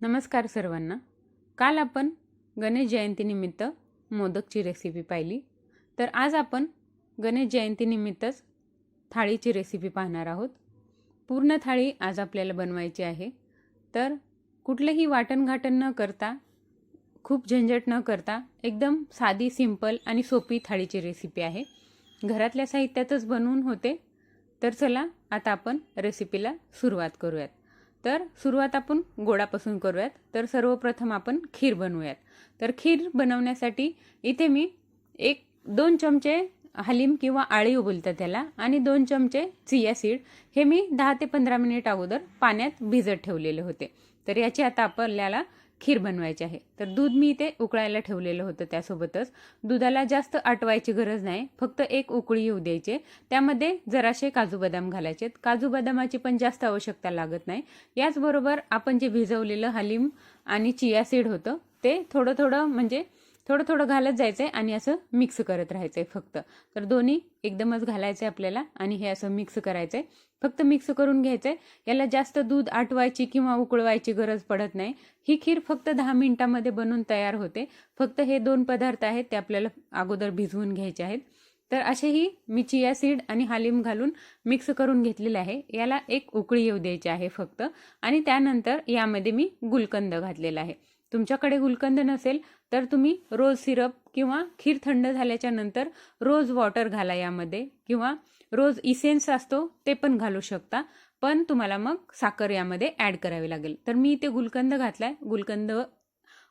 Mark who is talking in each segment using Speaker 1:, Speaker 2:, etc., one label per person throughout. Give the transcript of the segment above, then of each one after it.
Speaker 1: नमस्कार सर्वांना. काल आपण गणेश जयंतीनिमित्त मोदकची रेसिपी पाहिली. तर आज आपण गणेश जयंतीनिमित्तच थाळीची रेसिपी पाहणार आहोत. पूर्ण थाळी आज आपल्याला बनवायची आहे. तर कुठलंही वाटणघाटण न करता खूप झंझट न करता एकदम साधी सिंपल आणि सोपी थाळीची रेसिपी आहे. घरातल्या साहित्यातच बनवून होते. तर चला आता आपण रेसिपीला सुरुवात करूयात. तर सुरुवात आपण गोडापासून करूयात. तर सर्वप्रथम आपण खीर बनवूयात. तर खीर बनवण्यासाठी इथे मी एक दोन चमचे हलीम किंवा आळी बोलतात त्याला आणि दोन चमचे चिया सीड. हे मी दहा ते पंधरा मिनिट अगोदर पाण्यात भिजत ठेवलेले होते. तर याची आता आपल्याला खीर बनवायची आहे. तर दूध मी इथे उकळायला ठेवलेलं होतं त्यासोबतच. दुधाला जास्त आटवायची गरज नाही. फक्त एक उकळी येऊ द्यायचे. त्यामध्ये जराशे काजू बदाम घालायचे काजू बदामाची पण जास्त आवश्यकता लागत नाही. याचबरोबर आपण जे भिजवलेलं हलीम आणि चिया सीड होतं ते थोडं थोडं म्हणजे थोडं थोडं घालत जायचं आहे आणि असं मिक्स करत राहायचं आहे फक्त. तर दोन्ही एकदमच घालायचं आहे आपल्याला आणि हे असं मिक्स करायचं आहे फक्त मिक्स करून घ्यायचं आहे याला जास्त दूध आटवायची किंवा उकळवायची गरज पडत नाही. ही खीर फक्त दहा मिनिटामध्ये बनून तयार होते. फक्त हे दोन पदार्थ आहेत ते आपल्याला अगोदर भिजवून घ्यायचे आहेत. तर असेही मी चिया सीड आणि हालिम घालून मिक्स करून घेतलेले आहे. याला एक उकळी येऊ द्यायची आहे फक्त. आणि त्यानंतर यामध्ये मी गुलकंद घातलेला आहे. तुमच्याकडे गुलकंद नसेल तर तुम्ही रोज सिरप किंवा खीर थंड झाल्याच्यानंतर रोज वॉटर घाला यामध्ये किंवा रोज इसेन्स असतो ते पण घालू शकता. पण तुम्हाला मग साखर यामध्ये ॲड करावी लागेल. तर मी इथे गुलकंद घातलाय. गुलकंद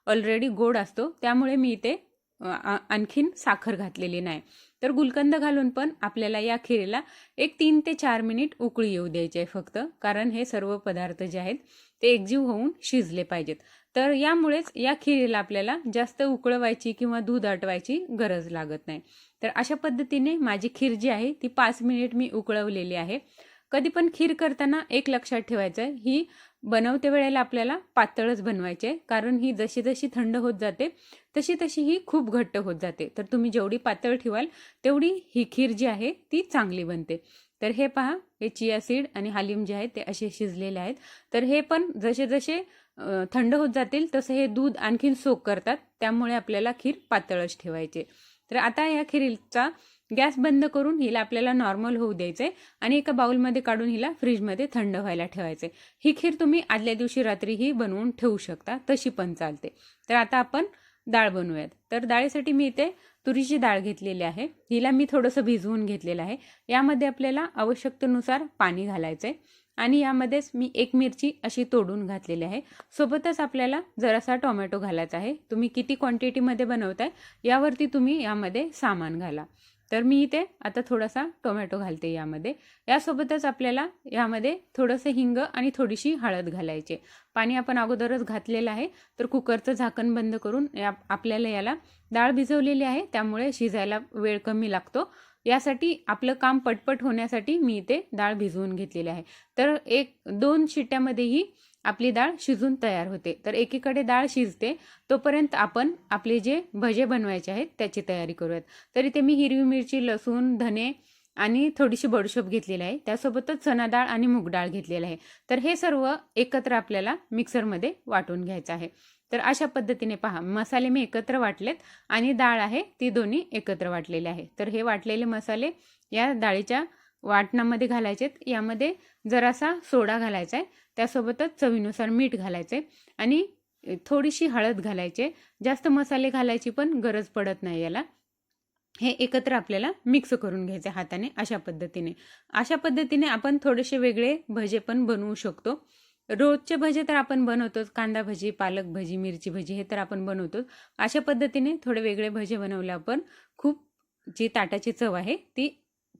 Speaker 1: ऑलरेडी गोड असतो. त्यामुळे मी इथे आणखीन साखर घातलेली नाही. तर गुलकंद घालून पण आपल्याला या खिरीला एक तीन ते चार मिनिट उकळी येऊ द्यायची आहे फक्त. कारण हे सर्व पदार्थ जे आहेत ते एकजीव होऊन शिजले पाहिजेत. तर यामुळेच या खिरीला आपल्याला जास्त उकळवायची किंवा दूध आटवायची गरज लागत नाही. तर अशा पद्धतीने माझी खीर जी आहे ती पाच मिनिट मी उकळवलेली आहे. कधी पण खीर करताना एक लक्षात ठेवायचं आहे ही बनवते वेळेला आपल्याला पातळच बनवायचे कारण ही जशी जशी थंड होत जाते तशी तशी ही खूप घट्ट होत जाते. तर तुम्ही जेवढी पातळ ठेवाल तेवढी ही खीर जी आहे ती चांगली बनते. तर हे पहा हे चिया सीड आणि हालिम जे आहेत ते असे शिजलेले आहेत. तर हे पण जसे जसे थंड होत जातील तसं हे दूध आणखीन सोक करतात त्यामुळे आपल्याला खीर पातळच ठेवायचे. तर आता या खिरीचा गॅस बंद करून हिला आपल्याला नॉर्मल होऊ द्यायचे आणि एका बाउलमध्ये काढून हिला फ्रीजमध्ये थंड व्हायला ठेवायचे. ही खीर तुम्ही आदल्या दिवशी रात्रीही बनवून ठेवू शकता तशी पण चालते. तर आता आपण डाळ बनवूयात. तर डाळीसाठी मी इथे तुरीची डाळ घेतलेली आहे. हिला मी थोडंसं भिजवून घेतलेलं आहे. यामध्ये आपल्याला आवश्यकतेनुसार पाणी घालायचं आहे आणि यामध्येच मी एक मिरची अशी तोडून घातलेली आहे. सोबतच आपल्याला जरासा टोमॅटो घालायचा आहे. तुम्ही किती क्वांटिटीमध्ये बनवताय यावरती तुम्ही यामध्ये सामान घाला. तर मी इथे आता थोडासा टोमॅटो घालते यामध्ये. यासोबतच आपल्याला यामध्ये थोडंसं हिंग आणि थोडीशी हळद घालायचे पाणी आपण अगोदरच घातलेलं आहे. तर कुकरचं झाकण बंद करून या आपल्याला याला डाळ भिजवलेली आहे. त्यामुळे शिजायला वेळ कमी लागतो. यासाठी आपलं काम पटपट होण्यासाठी मी इथे डाळ भिजवून घेतलेली आहे. तर एक दोन शिट्ट्यामध्येही आपली डाळ शिजून तयार होते. तर एकीकडे डाळ शिजते तोपर्यंत आपण आपले जे भजे बनवायचे आहेत त्याची तयारी करूयात. तर इथे मी हिरवी मिरची लसूण धने आणि थोडीशी बडशोप घेतलेली आहे. त्यासोबतच चना डाळ आणि मूग डाळ घेतलेली आहे. तर हे सर्व एकत्र आपल्याला मिक्सरमध्ये वाटून घ्यायचं आहे. तर अशा पद्धतीने पहा मसाले मी एकत्र वाटलेत आणि डाळ आहे ती दोन्ही एकत्र वाटलेले आहे. तर हे वाटलेले मसाले या डाळीच्या वाटणामध्ये घालायचेत यामध्ये जरासा सोडा घालायचा आहे त्यासोबतच चवीनुसार मीठ घालायचे आणि थोडीशी हळद घालायचे जास्त मसाले घालायची पण गरज पडत नाही याला. हे एकत्र आपल्याला मिक्स करून घ्यायचे हाताने अशा पद्धतीने. अशा पद्धतीने आपण थोडेसे वेगळे भजे पण बनवू शकतो. रोजचे भजे तर आपण बनवतोच कांदा भजी पालक भजी मिरची भजी हे तर आपण बनवतोच अशा पद्धतीने थोडे वेगळे भजे बनवले आपण. खूप जी ताटाची चव आहे ती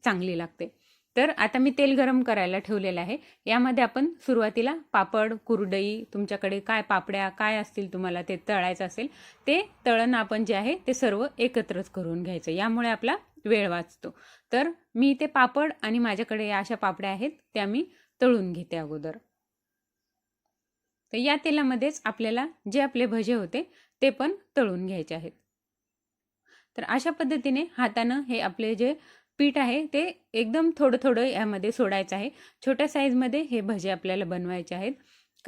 Speaker 1: चांगली लागते. तर आता मी तेल गरम करायला ठेवलेलं आहे. यामध्ये आपण सुरुवातीला पापड कुरडई तुमच्याकडे काय पापड्या काय असतील तुम्हाला ते तळायचं असेल ते तळण आपण जे आहे ते सर्व एकत्रच करून घ्यायचं. यामुळे आपला वेळ वाचतो. तर मी ते पापड आणि माझ्याकडे या अशा पापड्या आहेत त्या मी तळून घेते अगोदर. तर या तेलामध्येच आपल्याला जे आपले भजे होते ते पण तळून घ्यायचे आहेत. तर अशा पद्धतीने हातानं हे आपले जे पीठ आहे ते एकदम थोडं थोडं यामध्ये सोडायचं आहे. छोट्या साईजमध्ये हे भजे आपल्याला बनवायचे आहेत.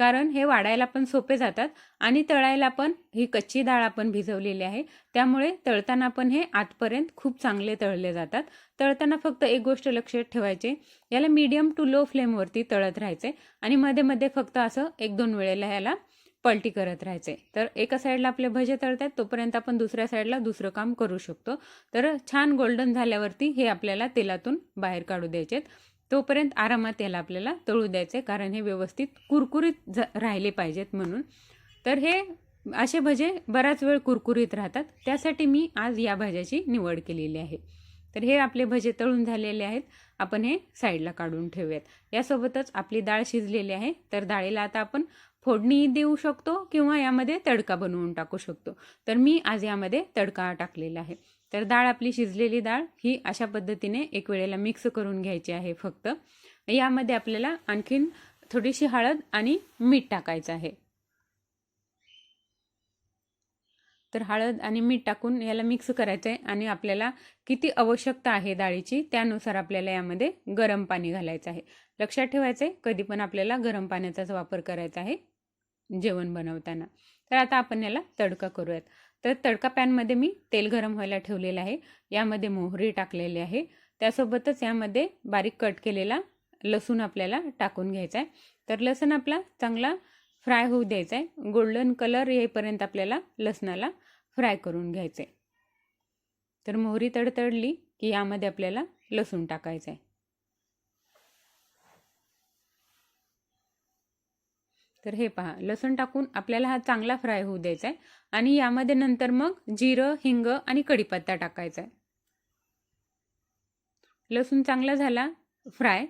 Speaker 1: कारण हे वाढायला पण सोपे जातात आणि तळायला पण ही कच्ची डाळ आपण भिजवलेली आहे. त्यामुळे तळताना पण हे आतपर्यंत खूप चांगले तळले जातात. तळताना फक्त एक गोष्ट लक्षात ठेवायचे याला मीडियम टू लो फ्लेमवरती तळत राहायचे आणि मध्ये मध्ये फक्त असं एक दोन वेळेला याला पलटी करत राहायचे. तर एका साईडला आपले भजे तळतात तोपर्यंत आपण दुसऱ्या साईडला दुसरं काम करू शकतो. तर छान गोल्डन झाल्यावरती हे आपल्याला तेलातून बाहेर काढू द्यायचे तोपर्यंत आरामात याला आपल्याला तळू द्यायचं आहे कारण हे व्यवस्थित कुरकुरीत राहिले पाहिजेत म्हणून. तर हे असे भजे बराच वेळ कुरकुरीत राहतात. त्यासाठी मी आज या भाज्याची निवड केलेली आहे. तर हे आपले भजे तळून झालेले आहेत. आपण हे साईडला काढून ठेवूयात. यासोबतच आपली डाळ शिजलेली आहे. तर डाळीला आता आपण फोडणी देऊ शकतो किंवा यामध्ये तडका बनवून टाकू शकतो. तर मी आज यामध्ये तडका टाकलेला आहे. तर डाळ आपली शिजलेली डाळ ही अशा पद्धतीने एक वेळेला मिक्स करून घ्यायची आहे फक्त. यामध्ये आपल्याला आणखीन थोडीशी हळद आणि मीठ टाकायचं आहे. तर हळद आणि मीठ टाकून याला मिक्स करायचं आहे आणि आपल्याला किती आवश्यकता आहे डाळीची त्यानुसार आपल्याला यामध्ये गरम पाणी घालायचं आहे. लक्षात ठेवायचं आहे कधी पण आपल्याला गरम पाण्याचाच वापर करायचा आहे जेवण बनवताना. तर आता आपण याला तडका करूयात. तर तडका पॅनमध्ये मी तेल गरम व्हायला ठेवलेलं आहे. यामध्ये मोहरी टाकलेली आहे. त्यासोबतच यामध्ये बारीक कट केलेला लसूण आपल्याला टाकून घ्यायचा आहे. तर लसूण आपला चांगला फ्राय होऊ द्यायचा आहे. गोल्डन कलर येईपर्यंत आपल्याला लसणाला फ्राय करून घ्यायचं आहे. तर मोहरी तडतडली की यामध्ये आपल्याला लसूण टाकायचं आहे. तर हे पहा लसूण टाकून आपल्याला हा चांगला फ्राय होऊ द्यायचा आहे आणि यामध्ये नंतर मग जिरं हिंग आणि कढीपत्ता टाकायचा आहे लसूण चांगला झाला फ्राय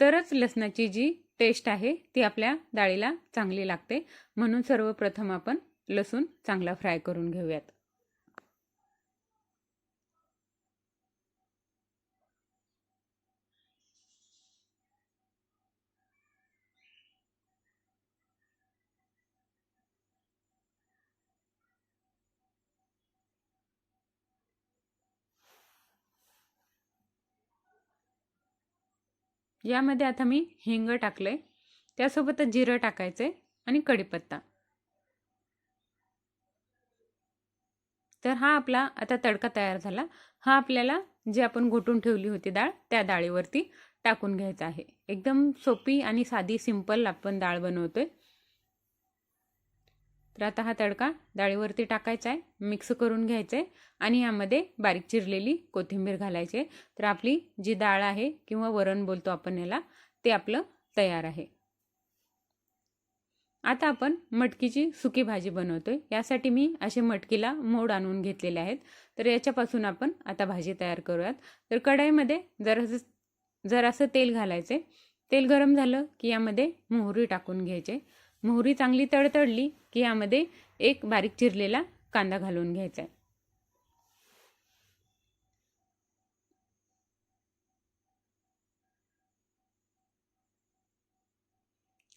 Speaker 1: तरच लसणाची जी टेस्ट आहे ती आपल्या डाळीला चांगली लागते. म्हणून सर्वप्रथम आपण लसूण चांगला फ्राय करून घेऊयात. यामध्ये आता मी हिंग टाकले त्यासोबतच जिरं टाकायचे आणि कढीपत्ता. तर हा आपला आता तडका तयार झाला. हा आपल्याला जे आपण घोटून ठेवली होती डाळ त्या डाळीवरती टाकून घ्यायचा आहे. एकदम सोपी आणि साधी सिंपल आपण डाळ बनवतोय. तर आता हा तडका डाळीवरती टाकायचा आहे मिक्स करून घ्यायचं आहे आणि यामध्ये बारीक चिरलेली कोथिंबीर घालायची आहे. तर आपली जी डाळ आहे किंवा वरण बोलतो आपण याला ते आपलं तयार आहे. आता आपण मटकीची सुकी भाजी बनवतोय. यासाठी मी असे मटकीला मोड आणून घेतलेले आहेत. तर याच्यापासून आपण आता भाजी तयार करूयात. तर कढाईमध्ये जरासं जरासं तेल घालायचे. तेल गरम झालं की यामध्ये मोहरी टाकून घ्यायचे. मोहरी चांगली तडतडली की यामध्ये एक बारीक चिरलेला कांदा घालून घ्यायचा आहे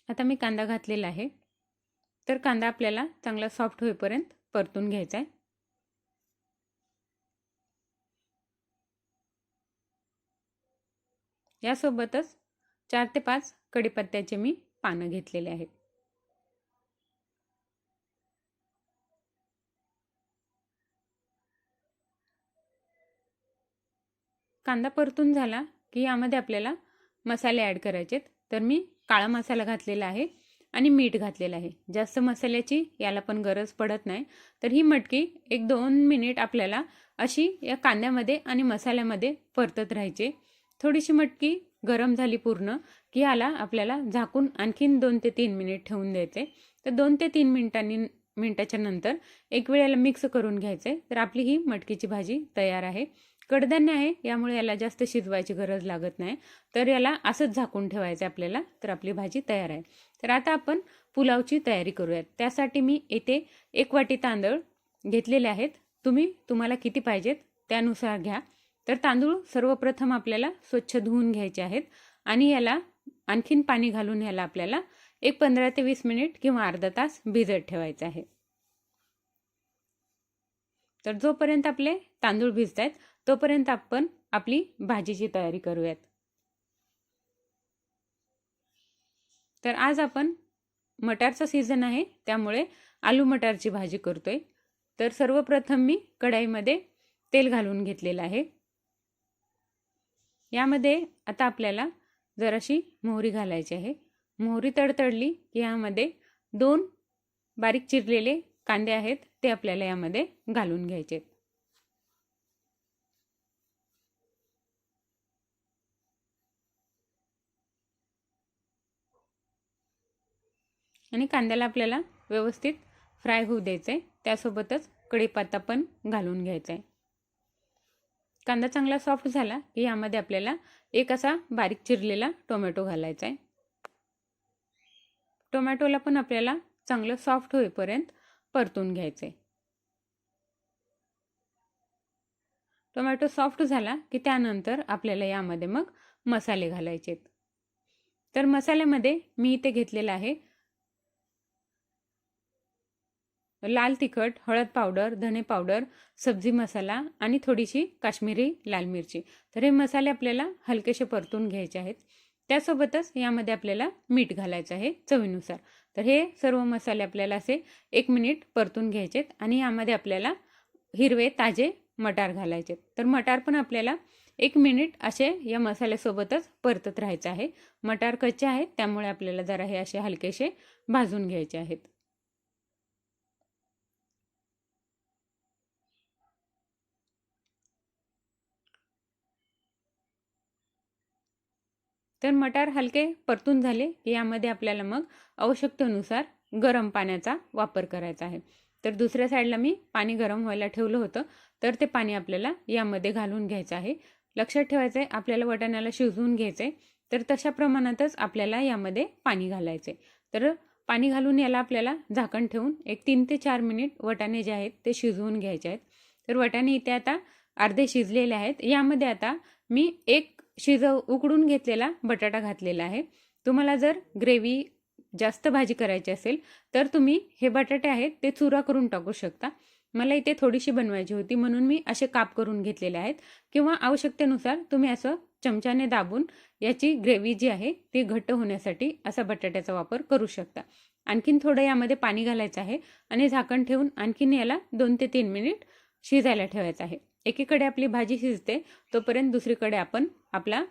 Speaker 1: आता मी कांदा घातलेला आहे. तर कांदा आपल्याला चांगला सॉफ्ट होईपर्यंत परतून घ्यायचा आहे यासोबतच चार ते पाच कडीपत्त्याचे मी पानं घेतलेले आहेत. कांदा परतून झाला की यामध्ये आपल्याला मसाले ॲड करायचेत. तर मी काळा मसाला घातलेला आहे आणि मीठ घातलेलं आहे. जास्त मसाल्याची याला पण गरज पडत नाही. तर ही मटकी एक दोन मिनिट आपल्याला अशी या कांद्यामध्ये आणि मसाल्यामध्ये परतत राहायचे. थोडीशी मटकी गरम झाली पूर्ण की याला आपल्याला झाकून आणखीन दोन ते तीन मिनिट ठेवून द्यायचे. तर दोन ते तीन मिनिटांनी मिनटाच्या नंतर एक वेळेला मिक्स करून घ्यायचे. तर आपली ही मटकीची भाजी तयार आहे. कडधान्य आहे यामुळे याला जास्त शिजवायची गरज लागत नाही. तर याला असंच झाकून ठेवायचं आपल्याला तर आपली भाजी तयार आहे. तर आता आपण पुलावची तयारी करूयात. त्यासाठी मी येथे एक वाटी तांदूळ घेतलेले आहेत. तुम्ही तुम्हाला किती पाहिजेत त्यानुसार घ्या. तर तांदूळ सर्वप्रथम आपल्याला स्वच्छ धुवून घ्यायचे आहेत आणि याला आणखीन पाणी घालून ह्याला आपल्याला एक पंधरा ते वीस मिनिट किंवा अर्धा तास भिजत ठेवायचं आहे. तर जोपर्यंत आपले तांदूळ भिजत आहेत तोपर्यंत आपण आपली भाजीची तयारी करूयात. तर आज आपण मटारचा सीझन आहे त्यामुळे आलू मटारची भाजी करतोय. तर सर्वप्रथम मी कढाईमध्ये तेल घालून घेतलेलं आहे. यामध्ये आता आपल्याला जराशी मोहरी घालायची आहे. मोहरी तडतडली की यामध्ये दोन बारीक चिरलेले कांदे आहेत ते आपल्याला यामध्ये घालून घ्यायचे आणि कांद्याला आपल्याला व्यवस्थित फ्राय होऊ द्यायचं आहे त्यासोबतच कढीपत्ता पण घालून घ्यायचा आहे कांदा चांगला सॉफ्ट झाला की यामध्ये आपल्याला एक असा बारीक चिरलेला टोमॅटो घालायचा आहे टोमॅटोला पण आपल्याला चांगलं सॉफ्ट होईपर्यंत परतून घ्यायचं आहे टोमॅटो सॉफ्ट झाला की त्यानंतर आपल्याला यामध्ये मग मसाले घालायचे आहेत तर मसाल्यामध्ये मी इथे घेतलेला आहे लाल तिखट हळद पावडर धने पावडर सब्जी मसाला आणि थोडीशी काश्मीरी लाल मिरची. तर हे मसाले आपल्याला हलकेसे परतून घ्यायचे आहेत. त्यासोबतच यामध्ये आपल्याला मीठ घालायचं आहे चवीनुसार. तर हे सर्व मसाले आपल्याला असे एक मिनिट परतून घ्यायचेत आणि यामध्ये आपल्याला हिरवे ताजे मटार घालायचे तर मटार पण आपल्याला एक मिनिट असे या मसाल्यासोबतच परतत राहायचं आहे. मटार कच्चे आहेत त्यामुळे आपल्याला जरा हे असे हलकेसे भाजून घ्यायचे आहेत. तर मटार हलके परतून झाले. की यामध्ये आपल्याला मग आवश्यकतेनुसार गरम पाण्याचा वापर करायचा आहे. तर दुसऱ्या साईडला मी पाणी गरम व्हायला ठेवलं होतं. तर ते पाणी आपल्याला यामध्ये घालून घ्यायचं आहे. लक्षात ठेवायचं आहे आपल्याला वटाण्याला शिजवून घ्यायचं आहे तर तशा प्रमाणातच आपल्याला यामध्ये पाणी घालायचं तर पाणी घालून याला आपल्याला झाकण ठेवून एक तीन ते चार मिनिट वटाणे जे आहेत ते शिजवून घ्यायचे आहेत. तर वटाणे इथे आता अर्धे शिजलेले आहेत. यामध्ये आता मी एक शिजव उकडून घेतलेला बटाटा घातलेला आहे. तुम्हाला जर ग्रेव्ही जास्त भाजी करायची असेल तर तुम्ही हे बटाटे आहेत ते चुरा करून टाकू शकता. मला इथे थोडीशी बनवायची होती म्हणून मी असे काप करून घेतलेले आहेत. किंवा आवश्यकतेनुसार तुम्ही असं चमच्याने दाबून याची ग्रेव्ही जी आहे ती घट्ट होण्यासाठी असा बटाट्याचा वापर करू शकता. आणखीन थोडं यामध्ये पाणी घालायचं आहे आणि झाकण ठेवून आणखीन याला दोन ते तीन मिनिट शिजायला ठेवायचं आहे. एकीकडे आपली भाजी शिजते तोपर्यंत दुसरीकडे आपण आपला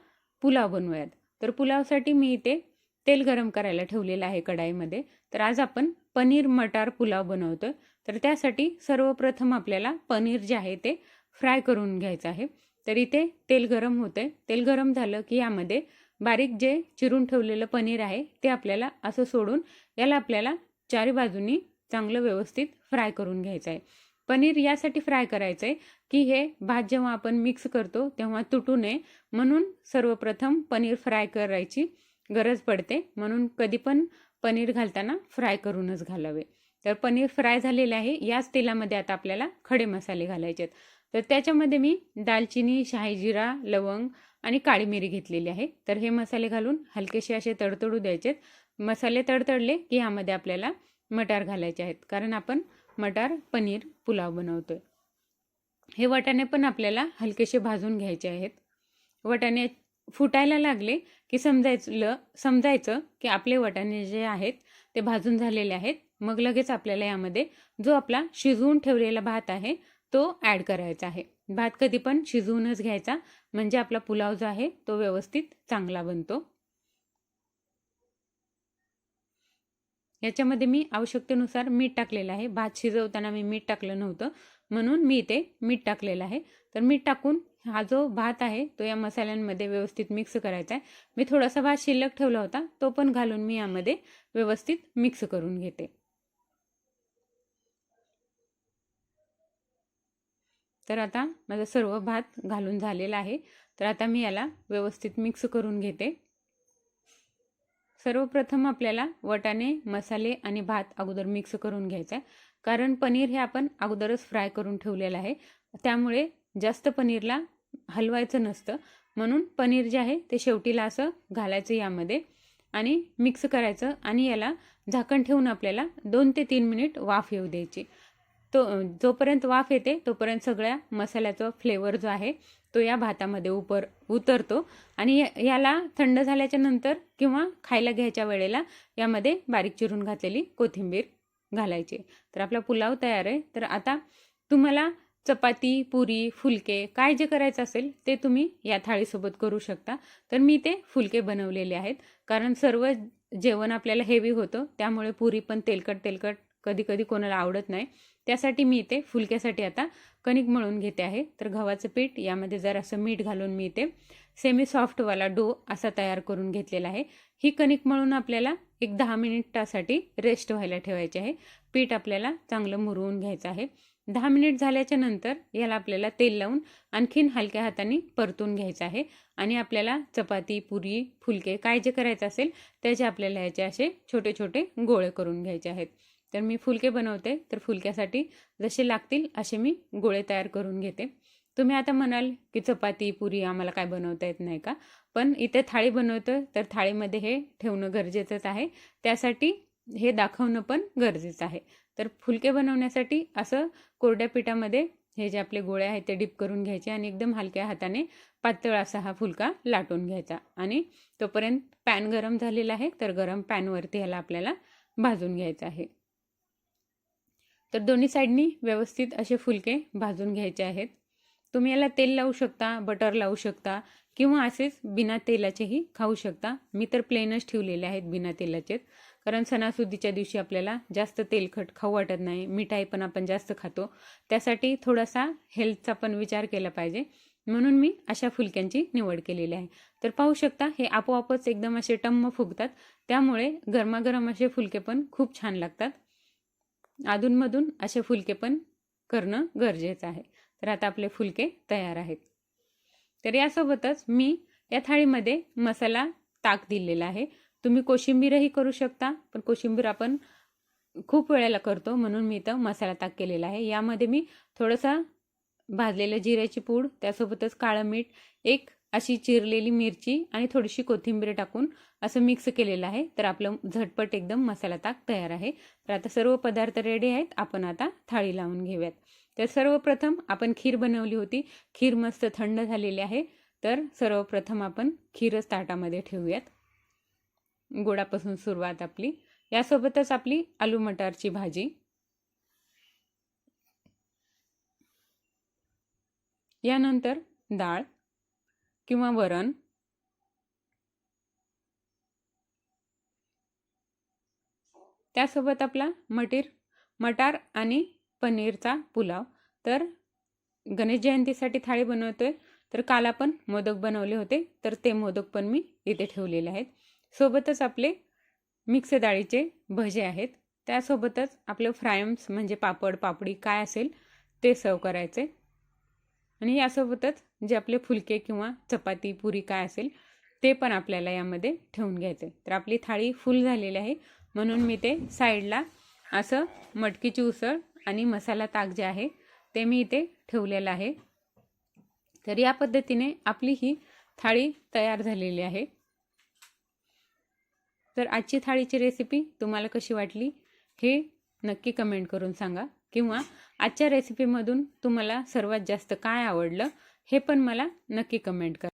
Speaker 1: पुलाव बनवूयात. तर पुलावसाठी मी इथे तेल गरम करायला ठेवलेलं आहे कढाईमध्ये. तर आज आपण पनीर मटार पुलाव बनवतोय. तर त्यासाठी सर्वप्रथम आपल्याला पनीर जे आहे ते फ्राय करून घ्यायचं आहे. तर इथे तेल गरम होतंय. तेल गरम झालं की यामध्ये बारीक जे चिरून ठेवलेलं पनीर आहे ते आपल्याला असं सोडून याला आपल्याला चारी बाजूनी चांगलं व्यवस्थित फ्राय करून घ्यायचं आहे. पनीर यासाठी फ्राय करायचं आहे की हे भात जेव्हा आपण मिक्स करतो तेव्हा तुटू नये. म्हणून सर्वप्रथम पनीर फ्राय करायची गरज पडते. म्हणून कधी पण पनीर घालताना फ्राय करूनच घालावे. तर पनीर फ्राय झालेले आहे. याच तेलामध्ये आता आपल्याला खडे मसाले घालायचे आहेत. तर त्याच्यामध्ये मी दालचिनी शाहीजिरा लवंग आणि काळी मिरी घेतलेली आहे. तर हे मसाले घालून हलकेसे असे तडतडू द्यायचेत मसाले तडतडले की ह्यामध्ये आपल्याला मटार घालायचे आहेत. कारण आपण मटार पनीर पुलाव बनवतो आहे हे वटाणे पण आपल्याला हलकेसे भाजून घ्यायचे आहेत. वटाणे फुटायला लागले की समजायचं समजायचं की आपले वटाणे जे आहेत ते भाजून झालेले आहेत. मग लगेच आपल्याला यामध्ये जो आपला शिजवून ठेवलेला भात आहे तो ॲड करायचा आहे. भात कधी पण शिजवूनच घ्यायचा. म्हणजे आपला पुलाव जो आहे तो व्यवस्थित चांगला बनतो. याच्यामध्ये मी आवश्यकतेनुसार मीठ टाकलेलं आहे. भात शिजवताना मी मीठ टाकलं नव्हतं. म्हणून मी इथे मीठ टाकलेलं आहे. तर मीठ टाकून हा जो भात आहे तो या मसाल्यांमध्ये व्यवस्थित मिक्स करायचा आहे. मी थोडासा भात शिल्लक ठेवला होता तो पण घालून मी यामध्ये व्यवस्थित मिक्स करून घेते. तर आता माझा सर्व भात घालून झालेला आहे. तर आता मी याला व्यवस्थित मिक्स करून घेते. सर्वप्रथम आपल्याला वटाणे मसाले आणि भात अगोदर मिक्स करून घ्यायचा आहे कारण पनीर हे आपण अगोदरच फ्राय करून ठेवलेलं आहे. त्यामुळे जास्त पनीरला हलवायचं नसतं. म्हणून पनीर जे आहे ते शेवटीला असं घालायचं यामध्ये आणि मिक्स करायचं आणि याला झाकण ठेवून आपल्याला दोन ते तीन मिनिट वाफ येऊ द्यायची. तो जोपर्यंत वाफ येते तोपर्यंत सगळ्या मसाल्याचा फ्लेवर जो आहे तो या भातामध्ये उपर उतरतो आणि याला थंड झाल्याच्यानंतर किंवा खायला घ्यायच्या वेळेला यामध्ये बारीक चिरून घातलेली कोथिंबीर घालायची. तर आपला पुलाव तयार आहे. तर आता तुम्हाला चपाती पुरी फुलके काय जे करायचं असेल ते तुम्ही या थाळीसोबत करू शकता. तर मी ते फुलके बनवलेले आहेत. कारण सर्व जेवण आपल्याला हेवी होतं. त्यामुळे पुरी पण तेलकट तेलकट कधी कधी कोणाला आवडत नाही. त्यासाठी मी ते फुलक्यासाठी आता कणिक मळून घेते आहे. तर गव्हाचं पीठ यामध्ये जरासं मीठ घालून मी इथे सेमी सॉफ्टवाला डो असा तयार करून घेतलेला आहे. ही कणिक मळून आपल्याला एक दहा मिनिटासाठी रेस्ट व्हायला ठेवायची आहे. पीठ आपल्याला चांगलं मुरवून घ्यायचं आहे. दहा मिनिट झाल्याच्यानंतर याला आपल्याला तेल लावून आणखीन हलक्या हाताने परतून घ्यायचं आहे. आणि आपल्याला चपाती पुरी फुलके काय जे करायचं असेल त्याचे आपल्याला ह्याचे असे छोटे छोटे गोळे करून घ्यायचे आहेत. तर मी फुलके बनवते तर फुलक्यासाठी जसे लागतील असे मी गोळे तयार करून घेते. तुम्ही आता म्हणाल की चपाती पुरी आम्हाला काय बनवता येत नाही का? पण इथे थाळी बनवतो तर थाळीमध्ये हे ठेवणं गरजेचंच आहे. त्यासाठी हे दाखवणं पण गरजेचं आहे. तर फुलके बनवण्यासाठी असं कोरड्या पिठामध्ये हे जे आपले गोळे आहेत ते डिप करून घ्यायचे आणि एकदम हलक्या हाताने पातळ असा हा फुलका लाटून घ्यायचा आणि तोपर्यंत पॅन गरम झालेला आहे तर गरम पॅनवरती ह्याला आपल्याला भाजून घ्यायचं आहे. तर दोन्ही साईडनी व्यवस्थित असे फुलके भाजून घ्यायचे आहेत. तुम्ही याला तेल लावू शकता बटर लावू शकता किंवा असेच बिना तेलाचेही खाऊ शकता. मी तर प्लेनच ठेवलेले आहेत बिना तेलाचेच. कारण सणासुदीच्या दिवशी आपल्याला जास्त तेलखट खाऊ वाटत नाही. मिठाई पण आपण जास्त खातो. त्यासाठी थोडासा हेल्थचा पण विचार केला पाहिजे. म्हणून मी अशा फुलक्यांची निवड केलेली आहे. तर पाहू शकता हे आपोआपच एकदम असे टम्म फुगतात. त्यामुळे गरमागरम असे फुलके पण खूप छान लागतात. अधूनमधून असे फुलके पण करणं गरजेचं आहे. तर आता आपले फुलके तयार आहेत. तर यासोबतच मी या थाळीमध्ये मसाला ताक दिलेला आहे. तुम्ही कोशिंबीरही करू शकता पण कोशिंबीर आपण खूप वेळेला करतो म्हणून मी इथं मसाला ताक केलेला आहे. यामध्ये मी थोडंसं भाजलेलं जिऱ्याची पूड त्यासोबतच काळं मीठ एक अशी चिरलेली मिरची आणि थोडीशी कोथिंबीर टाकून असं मिक्स केलेलं आहे. तर आपलं झटपट एकदम मसाला ताक तयार आहे. तर आता सर्व पदार्थ रेडी आहेत. आपण आता थाळी लावून घेऊयात. तर सर्वप्रथम आपण खीर बनवली होती. खीर मस्त थंड झालेली आहे. तर सर्वप्रथम आपण खीरच ताटामध्ये ठेवूयात. गोडापासून सुरुवात आपली. यासोबतच आपली आलू मटारची भाजी. यानंतर डाळ. किंवा वरण. त्यासोबत आपला मटीर मटार आणि पनीरचा पुलाव. तर गणेश जयंतीसाठी थाळी बनवतोय. तर काल आपण मोदक बनवले होते. तर ते मोदक पण मी इथे ठेवलेले आहेत. सोबतच आपले मिक्स डाळीचे भजे आहेत. त्यासोबतच आपलं फ्रायम्स म्हणजे पापड पापडी काय असेल ते सर्व करायचे. आणि यासोबतच जे आपले फुलके किंवा चपाती पुरी काय असेल ते पण आपल्याला यामध्ये ठेवून घ्यायचे तर आपली थाळी फुल झालेली आहे. म्हणून मी ते साईडला असं मटकीची उसळ आणि मसाला ताक जे आहे ते मी इथे ठेवलेलं आहे. तर या पद्धतीने आपली ही थाळी तयार झालेली आहे. तर आजची थाळीची रेसिपी तुम्हाला कशी वाटली हे नक्की कमेंट करून सांगा. किंवा आजच्या रेसिपीमधून तुम्हाला सर्वात जास्त काय आवडलं हे पण मला नक्की कमेंट करा.